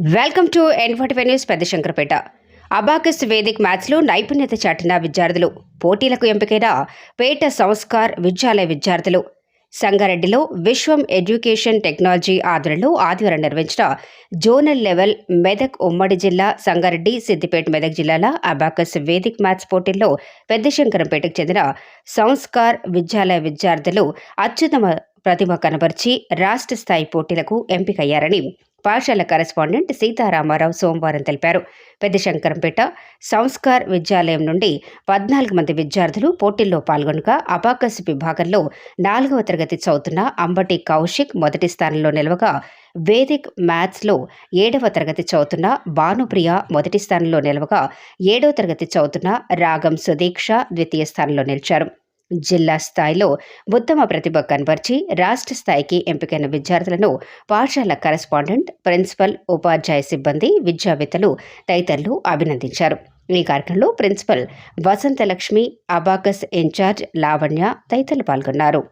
Welcome to N forty news Pedda Shankarapeta. Abacus Vedic మ్యాథ్స్లో నైపుణ్యత చాటిన విద్యార్థులు పోటీలకు ఎంపికైన పేట సంస్కార్ విద్యాలయ విద్యార్థులు. సంగారెడ్డిలో విశ్వం ఎడ్యుకేషన్ టెక్నాలజీ ఆధ్వర్యంలో ఆదివారం నిర్వహించిన జోనల్ లెవెల్ మెదక్ ఉమ్మడి జిల్లా సంగారెడ్డి సిద్దిపేట మెదక్ జిల్లాల అబాకస్ వేదిక్ మ్యాథ్స్ పోటీల్లో పెద్దశంకరంపేటకు చెందిన సంస్కార్ విద్యాలయ విద్యార్థులు అత్యుత్తమ ప్రతిభ కనబర్చి రాష్ట్ర స్థాయి పోటీలకు ఎంపికయ్యారని పాఠశాల కరెస్పాండెంట్ సీతారామారావు సోమవారం తెలిపారు. పెద్దశంకరంపేట సంస్కార్ విద్యాలయం నుండి పద్నాలుగు మంది విద్యార్థులు పోటీల్లో పాల్గొనగా అబాకస్ విభాగంలో నాలుగవ తరగతి చదువుతున్న అంబటి కౌశిక్ మొదటి స్థానంలో నిలవగా వేదిక్ మ్యాథ్స్లో ఏడవ తరగతి చదువుతున్న భానుప్రియ మొదటి స్థానంలో నిలవగా ఏడవ తరగతి చదువుతున్న రాగం సుదీక్ష ద్వితీయ స్థానంలో నిలిచారు. జిల్లా స్థాయిలో ఉత్తమ ప్రతిభ కనబర్చి రాష్ట్ర స్థాయికి ఎంపికైన విద్యార్థులను పాఠశాల కరెస్పాండెంట్ ప్రిన్సిపల్ ఉపాధ్యాయ సిబ్బంది విద్యావేత్తలు తదితరులు అభినందించారు. ఈ కార్యక్రమంలో principal Vasanthalakshmi abacus incharge Lavanya తదితరులు పాల్గొన్నారు.